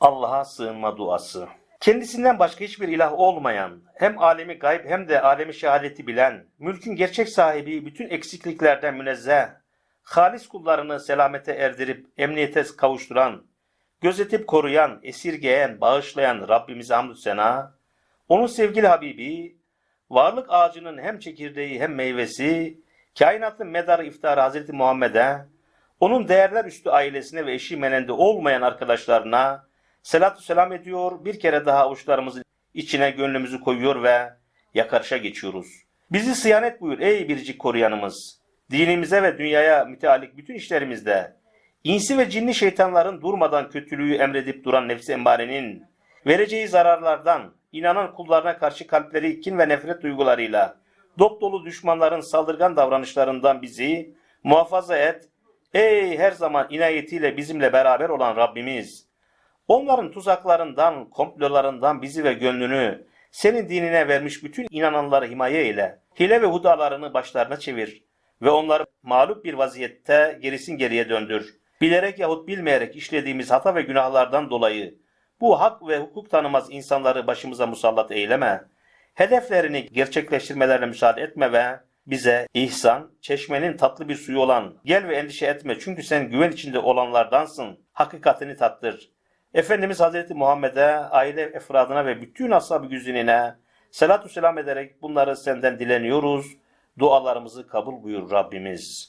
Allah'a sığınma duası. Kendisinden başka hiçbir ilah olmayan, hem alemi gayb hem de alemi şehadeti bilen, mülkün gerçek sahibi, bütün eksikliklerden münezzeh, halis kullarını selamete erdirip emniyete kavuşturan, gözetip koruyan, esirgeyen, bağışlayan Rabbimize hamdü sena, onun sevgili Habibi, varlık ağacının hem çekirdeği hem meyvesi, kainatın medarı iftarı Hazreti Muhammed'e, onun değerler üstü ailesine ve eşi menende olmayan arkadaşlarına selatü selam ediyor, bir kere daha avuçlarımızın içine gönlümüzü koyuyor ve yakarışa geçiyoruz. Bizi sıyanet buyur ey biricik koruyanımız. Dinimize ve dünyaya müteallik bütün işlerimizde, insi ve cinli şeytanların durmadan kötülüğü emredip duran nefsi embarenin, vereceği zararlardan, inanan kullarına karşı kalpleri kin ve nefret duygularıyla, dop dolu düşmanların saldırgan davranışlarından bizi muhafaza et. Ey her zaman inayetiyle bizimle beraber olan Rabbimiz! Onların tuzaklarından, komplolarından bizi ve gönlünü senin dinine vermiş bütün inananları himaye ile, hile ve hudalarını başlarına çevir ve onları mağlup bir vaziyette gerisin geriye döndür. Bilerek yahut bilmeyerek işlediğimiz hata ve günahlardan dolayı bu hak ve hukuk tanımaz insanları başımıza musallat eyleme. Hedeflerini gerçekleştirmelerine müsaade etme ve bize ihsan, çeşmenin tatlı bir suyu olan, gel ve endişe etme çünkü sen güven içinde olanlardansın, hakikatini tattır. Efendimiz Hazreti Muhammed'e, aile efradına ve bütün ashab-ı güzinine selatü selam ederek bunları senden dileniyoruz. Dualarımızı kabul buyur Rabbimiz.